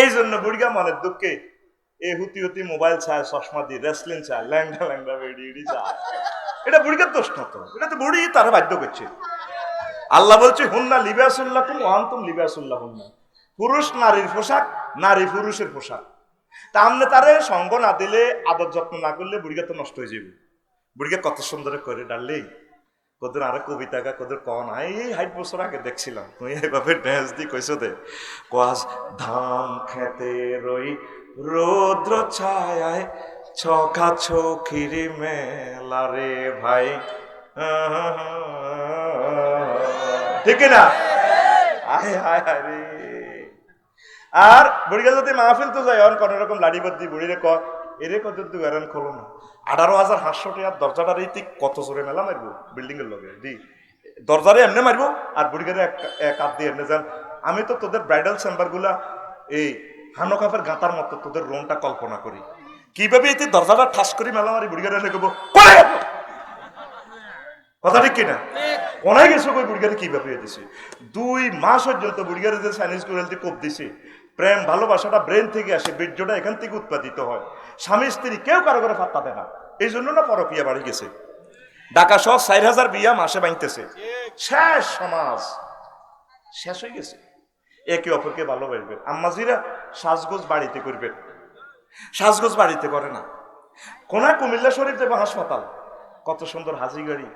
এই জন্য বুড়িগা মনের দুঃখে এ হুতি হুতি মোবাইল চায় চশমা দিয়ে রেসলিং চায় ল্যাংডা ল্যাংডা বেড়ি চায় এটা বুড়িগার দোষ না তো? এটা তো বুড়ি তারা বাধ্য করছে। আল্লাহ বলছে, হুন্না লিবাসুল্লাহ কুম ওয়ান্তুম লিবাসুল্লাহ হুন্না পুরুষ নারীর পোশাক, নারী পুরুষের পোশাক। তা আমনে তারে সঙ্গ না দিলে, আদর যত্ন না করলে বুড়িগা তো নষ্ট হয়ে যাবে বুড়িগা কত সুন্দর করে ডাললেই। কদের আরে কবিতা গা কদের কন এই হাইট বছর আগে দেখছিলাম। তুই এইভাবে ড্যান্স দি কইছো দে। কোয়াস ধান খেতে রই রৌদ্র ছায় ছকা ছকিরি মেলা রে ভাই। ঠিক না আয় হায় হায় রে আর বুড়িগা যদি মাহফিল তো যায়, অন কোন রকম লাড়ি বাদ দি বুড়িরে ক এরে কত দু এরান খোলো না। আঠারো হাজার সাতশো টাকার দরজাটার কত জোরে মেলা মারবো বিল্ডিং এর লগে? দি, দরজারে এমনি আর বুড়িগারে এক হাত দিয়ে এমনি যান। আমি তো তোদের ব্রাইডাল চেম্বারগুলা এই হানকাফের গাঁতার মতো তোদের রুমটা কল্পনা করি। কীভাবে এই দরজাটা ঠাস করি মেলা মারি বুড়িগারে এনে গেল?" কথা ঠিক কিনা? কোনায় গেছো কই কি ব্যাপারে দিছে? দুই মাস পর্যন্ত বুড়িগারে যে চাইনিজ কুড়ালটি কোপ দিছে প্রেম, ভালোবাসাটা ব্রেন থেকে আসে, বীর্যটা এখান থেকে উৎপাদিত হয়। স্বামী, স্ত্রী কেউ কারও করে ফাত্তা দেয় না। এই জন্য না পরকিয়া বাড়ি গেছে। ঢাকা সহ চার হাজার বিয়া মাসে বাঁধতেছে। শেষ সমাজ। শেষ হয়ে গেছে। একে অপরকে ভালোবাসবেন আম্মাজিরা সাজগোজ বাড়িতে করবেন সাজগোজ বাড়িতে করে না। কোনায় কুমিল্লা শরীফ দেবে হাসপাতাল। কত সুন্দর হাজি গাড়ি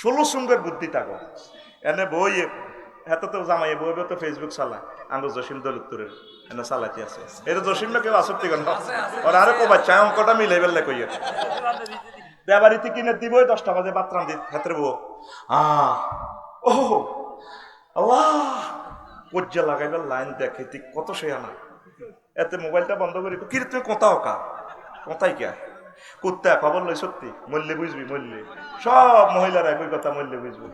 ষোলো সুন্দর বুদ্ধি থাকো এনে বই এত তো জামাই বই তো ফেসবুক চালায়। আঙ্গ জসিম দলিত্তরের এনে চালাইতে আছে। এটা জসিম না কেউ আসক্তি কেন ওরা আরে কো বাচ্চা অঙ্কটা মিলে বেলে কইয়ে দেবারিতে কিনে দিবই দশটা বাজে বাত্রাম দি হাতের বউ। আহ ও আল্লাহ কজ্জা লাগাইবার লাইন দেখে তুই কত সে আনা। এতে মোবাইলটা বন্ধ করি কি তুই কোথাও কা? কোথায় কে? কুত্তা খবর লই সত্যি মূল্যে বুঝবি মূল্যে সব মহিলারা একই কথা মূল্যে বুঝবি।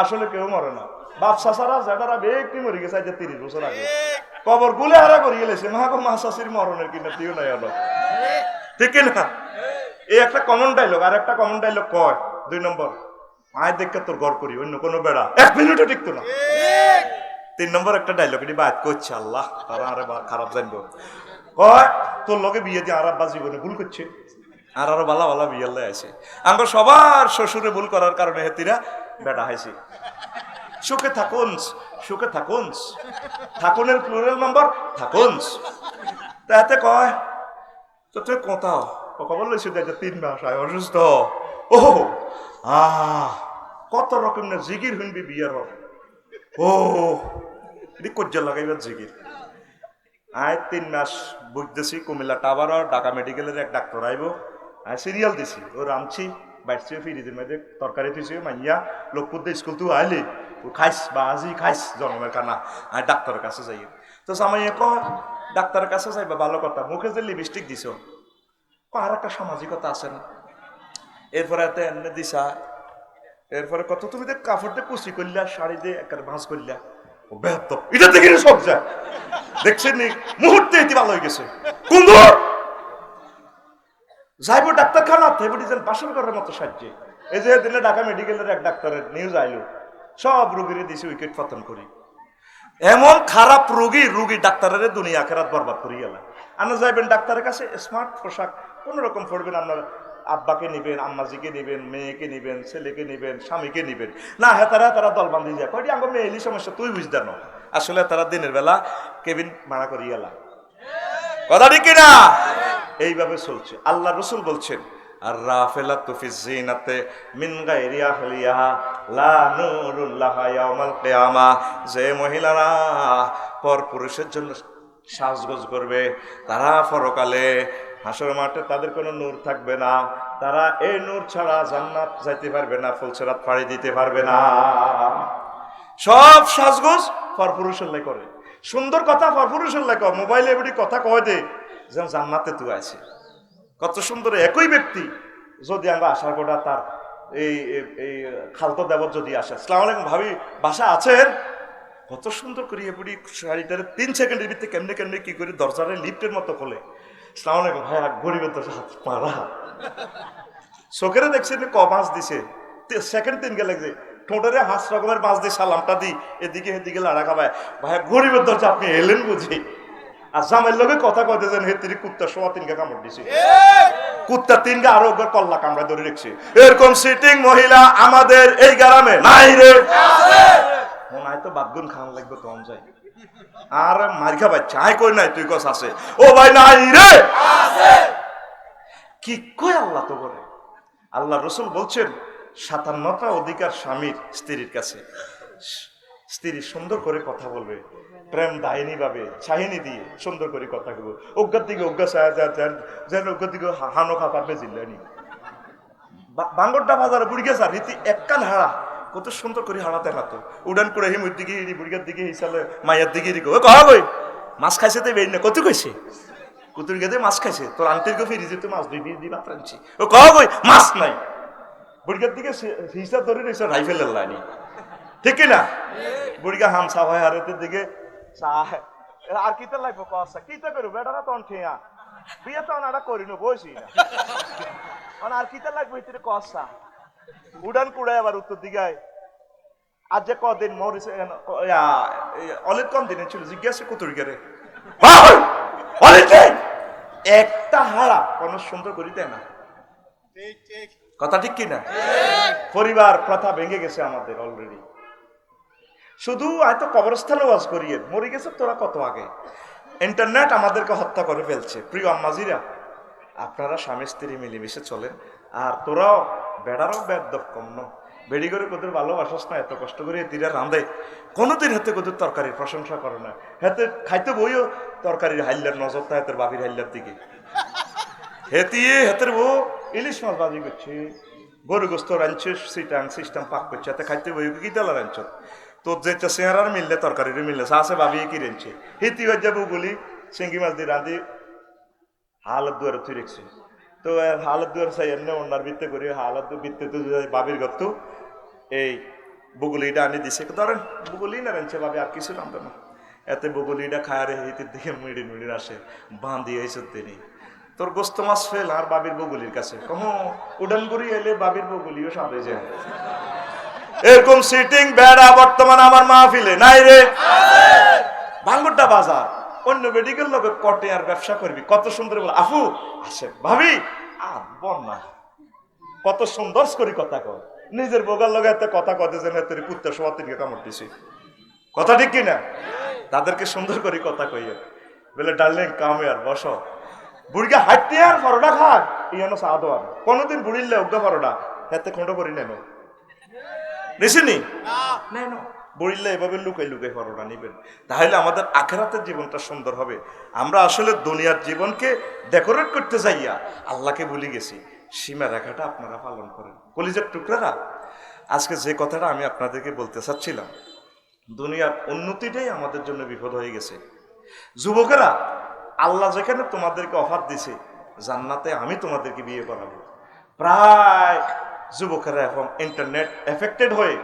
আসলে কেউ মরে না। বাপ সাসারা যারা ব্যক্তি মরে গেছে আজ তিরিশ বছর আগে। কবর গুলে হারা করি গেলেছে। মহাকো মা শাশির মরণের কিনা তুইও নাই আলো ঠিক না এই একটা কমন ডাইলগ আর একটা কমন ডায়লগ কয়? দুই নম্বর আয় দেখে তোর ঘর করি, অন্য কোনো বেড়া। এক মিনিটও টিকতো না। তিন নম্বর একটা ডায়লগ এটি বাদ করছে আল্লাহ। তারা আরে খারাপ জানব। কয়, তোর লগে বিয়ে দিয়ে আর আব্বা জীবনে ভুল করছে? আর আরও বালা বালা বিয়ে আছে। আমরা সবার শ্বশুরে ভুল করার কারণে হেতিরা বেটা হয়েছে সুখে থাকুন সুখে থাকুন, থাকুনের প্লুরাল নাম্বার থাকুন। তাতে কয়, তো তুই কোথাও? খবর লইছি যে তিন মাস আয় অসুস্থ। ও আহ কত রকমের জিগির শুনবি বিয়ের ও কজ্জা লাগাইবার জিগির। আয় তিন মাস বুঝতেছি কুমিল্লা টাওয়ার, ঢাকা মেডিকেলের এক ডাক্তার আইব। আয় সিরিয়াল দিছি ও রামছি বাইরছে ফিরিতে মেয়েদের তরকারি দিছি মাইয়া লোকপুর দিয়ে স্কুল তুই আইলি। খাইস বা আজি খাইস জন্মের কানা আর ডাক্তারের কাছে যাই। তো সামাইয়া ক ডাক্তারের কাছে যাইবা ভালো কথা মুখে যে লিপস্টিক দিছ। ক আর একটা সামাজিকতা আছে না? এরপরে এতে এমনি দিছা, এরপরে কত তুমি দেখ কাপড় দিয়ে কুচি করলা শাড়ি দিয়ে একটা ভাঁজ করলা বেহত এটা দেখে সব যায়? দেখছেন মুহূর্তে এটি ভালো হয়ে গেছে। কুন্দর যাইব ডাক্তারখানা যেন বাসন করার মতো সাহায্যে এই যে দিনে ঢাকা মেডিকেলের এক ডাক্তারের নিউজ আইলো, সব রুগীরে দিছে উইকেট পতন করি। এমন খারাপ রোগী, রুগী ডাক্তারের দুনিয়া আখেরাত বরবাদ করি গেল আপনার যাইবেন ডাক্তারের কাছে স্মার্ট পোশাক, কোন রকম পড়বেন আপনার আব্বাকে নিবেন, আম্মাজিকে নিবেন, মেয়েকে নিবেন, ছেলেকে নিবেন, স্বামীকে নিবেন। না হ্যাঁ তারা তারা দল বান্ধি যায়। কয়টি আমার মেয়ে, এলি সমস্যা, তুই বুঝতে আসলে তারা দিনের বেলা কেবিন মারা করি গেলা কথা ঠিক না এইভাবে চলছে। আল্লাহ রসুল বলছেন রাফেলা তুফি লা যে মহিলারা পর পুরুষের জন্য সাজগোজ করবে, তারা ফরকালে হাসর মাঠে তাদের কোনো নূর থাকবে না। তারা এই নূর ছাড়া জান্নাত যাইতে পারবে না, ফুলসেরাত পাড়ি দিতে পারবে না। সব সাজগোজ পরপুরুষের লাই করে। সুন্দর কথা পরপুরুষের লাই মোবাইলে এবারে কথা কয় দে। যেন জান্নাতে তুই আছে। কত সুন্দর একই ব্যক্তি যদি আমরা আশার কোটা তার এই, এই- খালতো দেবত যদি আসে। আসসালামু আলাইকুম ভাবি, বাসা আছেন? কত সুন্দর করে এবারে শাড়িটারে তিন সেকেন্ডের ভিতরে কেমনে কেমনে কি করে দরজারে লিফটের মতো খোলে। আসসালামু আলাইকুম ভাই গরিবের তো হাত পাড়া চোখেরে দেখছেন ক মাছ দিছে। সেকেন্ড তিন গেলে যে ঠোঁটেরে হাঁস রকমের মাছ দিয়ে সালামটা দিই। এদিকে এদিকে লাড়া খাবায় ভাই গরিবের দরজা আপনি এলেন বুঝি। আর জামাইয়ের লগে কথা কইতে যেন হেতিরি কুত্তা সোয়া তিনকে কামড় দিছে। কুত্তা তিনকে আরও একবার কল্লা কামড়া ধরে রেখছে। এরকম সিটিং মহিলা আমাদের এই গ্রামে নাই রে। মনে হয় তো বাদগুন খাওয়া লাগবে কম যায় আর মারিখা বাচ্চা আয় কই নাই তুই কস আছে। ও ভাই নাই রে। কি কয় আল্লাহ তো করে আল্লাহ রসুল বলছেন সাতান্নটা অধিকার স্বামীর স্ত্রীর কাছে। স্ত্রী সুন্দর করে কথা বলবে। প্রেম দায়নি ভাবে, চাহিনি দিয়ে সুন্দর করে কথা বলব অজ্ঞার দিকে অজ্ঞা চায় যেন অজ্ঞার দিকে হানো খা পারবে জিল্লানি। বাঙ্গরটা বাজারে বুড়ি গেছে রীতি এককান হাড়া। কত সুন্দর করে হারাতে হারাতো উড়ান করে হিমুর দিকে বুড়িগার দিকে হিসালে মায়ের দিকে হিরি ও কহ কই? মাছ খাইছে তো বেরিয়ে না কত কইছে? কুতুর গেদে মাছ খাইছে। তোর আন্টির গো ফিরি যেতে মাছ দুই বিয়ে দিবা ফ্রান্সি ও কহ কই? মাছ নাই। বুড়িগার দিকে হিসাব ধরে রয়েছে রাইফেলের লাইনি ঠিক না বুড়িগা হাম সা ভাই হারেতের দিকে আর কিতে লাগবো কসা? কিতে করু বেটারা তখন ঠিয়া বিয়ে তো আনাটা করিনো বসি না। মানে আর কিতে লাগবে ইতিরে কসা উড়ান কুড়ায় আবার উত্তর দিগায় আর যে কদিন মরিছে অলিত কম দিনে ছিল? জিজ্ঞাসা কুতুর গেরে। একটা হারা কোন সুন্দর করি দেয় না কথা ঠিক কিনা? পরিবার প্রথা ভেঙে গেছে আমাদের অলরেডি শুধু হয়তো কবরস্থানে ওয়াজ করিয়ে মরে গেছে, তোরা কত আগে? ইন্টারনেট আমাদেরকে হত্যা করে ফেলছে। প্রিয় আম্মাজিরা আপনারা স্বামী স্ত্রী মিলেমিশে চলেন, আর তোরাও বেড়ারও বেদ কম ন বেড়ি করে কোদের ভালোবাসাস না, এত কষ্ট করে তীরা রাঁধে। কোনোদিন হাতে কোদের তরকারির প্রশংসা করে না। হাতে খাইতে বইও তরকারির হাইল্লার নজরটা হাতের বাবির হাইল্লার দিকে। হেতিয়ে হাতের বউ ইলিশ মাছ বাজি করছে। গরু গোস্ত রাঁধছে, সিটাং, সিস্টেম পাক করছে, হাতে খাইতে বই কি রাঁধছ? তোর যেটা চেহারার মিললে তরকারির মিললে সাহসে ভাবি কি রেঞ্চে হিতি হয়ে যাব বলি সিঙ্গি মাছ দিয়ে রাঁধি, হালত দুয়ারে তুই রেখছে। তো হালত দুয়ার চাই এমনি অন্যার বৃত্তে করি, হালত বৃত্তে তো বাবির গত এই বগুলিটা আনি দিছে। ধরেন বগুলি না রেঞ্চে ভাবে আর কিছু নামবে না। এতে বগুলিটা খায়ারে হিতির দিকে মিড়ি মিড়ি আসে, বাঁধি হয়েছে তিনি তোর গোস্ত মাছ ফেল আর বাবির বগুলির কাছে। কহ উডান করি এলে বাবির বগুলিও সাথে যায়। এরকম সিটিং বেড়া বর্তমান আমার মাহফিলে নাই রে। ভাঙ্গুরটা বাজার। অন্য মেডিকেল লোক কটে আর ব্যবসা করবি। কত সুন্দর বলে, আফু আসে ভাবি, আর না। কত সুন্দর করি কথা কর নিজের বোগার লগে এত কথা কতে যেন তোর কুত্তা সবার থেকে কামড় দিছি। কথা ঠিক কি না তাদেরকে সুন্দর করে কথা কইয়ে। বলে, ডার্লিং, কামে আর বসো। বুড়িকে হাঁটতে আর পরোটা খাক ইয়ানো সাদ আর। কোনোদিন বুড়িলে অজ্ঞা পরোটা। হাতে খন্ড করি নেন নিছিনি? নেন বড়িল্লা এভাবে লুকাই লুকাই পরোটা নিবেন। তাহলে আমাদের আখেরাতের জীবনটা সুন্দর হবে। আমরা আসলে দুনিয়ার জীবনকে ডেকোরেট করতে যাইয়া আল্লাহকে ভুলে গেছি। সীমা রেখাটা আপনারা পালন করেন। কলিজার টুকরারা আজকে যে কথাটা আমি আপনাদেরকে বলতে চাচ্ছিলাম দুনিয়ার উন্নতিটাই আমাদের জন্য বিপদ হয়ে গেছে। যুবকেরা আল্লাহ যেখানে তোমাদেরকে অফার দিছে জান্নাতে আমি তোমাদেরকে বিয়ে করাবো। প্রায় যুবকেরা এখন ইন্টারনেট এফেক্টেড হয়ে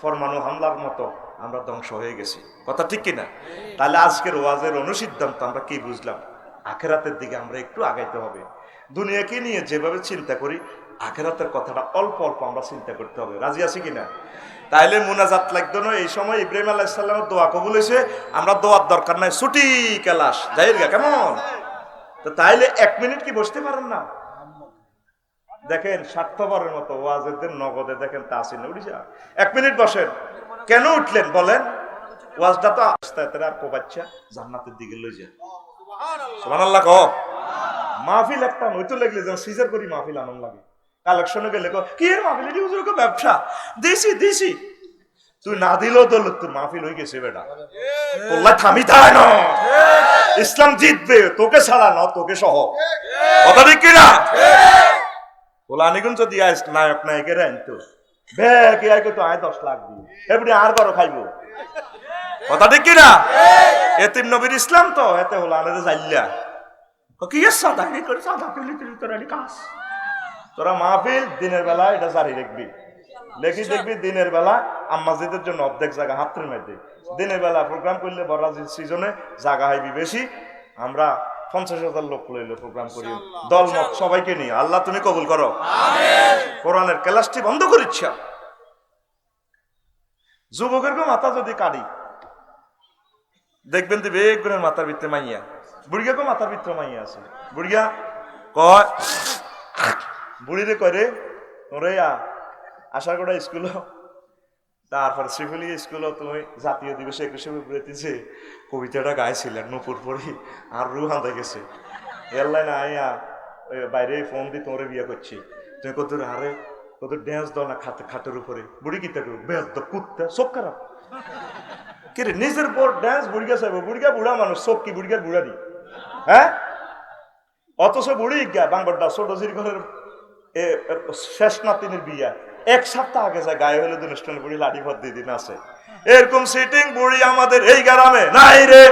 ফরমানু হামলার মতো আমরা ধ্বংস হয়ে গেছি। কথা ঠিক কিনা? তাহলে আজকের ওয়াজের অনুসিদ্ধান্ত আমরা কি বুঝলাম? আখেরাতের দিকে আমরা একটু আগাইতে হবে। দুনিয়াকে নিয়ে যেভাবে চিন্তা করি, আখেরাতের কথাটা অল্প অল্প আমরা চিন্তা করতে হবে। রাজি আছি কিনা? তাইলে মুনাজাত লাগতো না, এই সময় ইব্রাহিম আলাহিসাল্লামের দোয়া কবুল হয়েছে, আমরা দোয়ার দরকার নাই, ছুটি কেলাস যাই গা, কেমন? তো তাইলে এক মিনিট কি বসতে পারেন না? দেখেন স্বার্থপরের মতো ওয়াজেদের নগদে দেখেন তা আসেন উড়িষ্যা। এক মিনিট বসেন। কেন উঠলেন বলেন? ওয়াজটা তো আস্তে আস্তে আর কোবাচ্চা জান্নাতের দিকে লই যায়। সুমান আল্লাহ কহ মাহফিল একটা নইতো লাগলে যেন সিজার করি মাহফিল আনন্দ লাগে। কালেকশনে গেলে কো কি এর মাহফিল? এটি হুজুর কো ব্যবসা? দিছি দিছি। তুই না দিলেও তো তোর মাহফিল হয়ে গেছে বেটা। তোল্লা থামি তাই না। ইসলাম জিতবে তোকে ছাড়া না তোকে সহ। কথা ঠিক কিনা? ওলানিগুন যদি আইস নায়ক নায়কের আনতো। ব্যাগ আয় তো আয় দশ লাখ দিই এবারে আর বড় খাইবো। কথা ঠিক কিনা? এতিম নবীর ইসলাম তো এতে হলো আনারে জাইল্লা। কি সাদা কি করে সাদা তুলি তুলি তোর কাজ। তোরা মাহফিল দিনের বেলা এটা জারি রাখবি। লেখি দেখবি দিনের বেলা আম্মাজিদের জন্য অর্ধেক জায়গা হাতের মধ্যে দিনের বেলা প্রোগ্রাম করলে বড় সিজনে জায়গা হইবি বেশি। আমরা পঞ্চাশ হাজার লোক লইলে প্রোগ্রাম করি। দল মত সবাইকে নিয়ে। আল্লাহ তুমি কবুল করো। কোরআনের ক্লাসটি বন্ধ করিচ্ছা। যুবকের মাথা যদি কাটি দেখবেন তো বেগুনের মাথার ভিতরে মাইয়া। বুড়িয়া কো মাথার ভিতর মাইয়া আছে। বুড়িয়া কয় বুড়িরে করে ওরে আ আশা করা স্কুল তারপর শ্রীফুলি স্কুল তুমি জাতীয় দিবসে একুশে ফেব্রুয়ারিতে যে কবিতাটা গাইছিলেন নপুর পড়ি আর রু হাঁদা গেছে। এয়ারলাইন আইয়া এ, বাইরে ফোন দিয়ে তোমরা বিয়ে করছি। তুমি কত আরে কত ড্যান্স দাও না খাতে খাটের উপরে। বুড়ি কিতা করো বেশ তো কুত্তা সব খারাপ। কে রে নিজের পর ড্যান্স বুড়িগা চাইব? বুড়িগা বুড়া মানুষ? সব কি বুড়িগার বুড়া দি? হ্যাঁ? অথচ বুড়ি গা বাংবারটা ছোট এ এ, শেষ নাতিনের বিয়া। এক সপ্তাহ আগে যায় গায়ে হলুদ অনুষ্ঠান বুড়ি লাঠি ভর দিয়ে দিন আছে। এরকম সিটিং বুড়ি আমাদের এই গ্রামে নাই রে।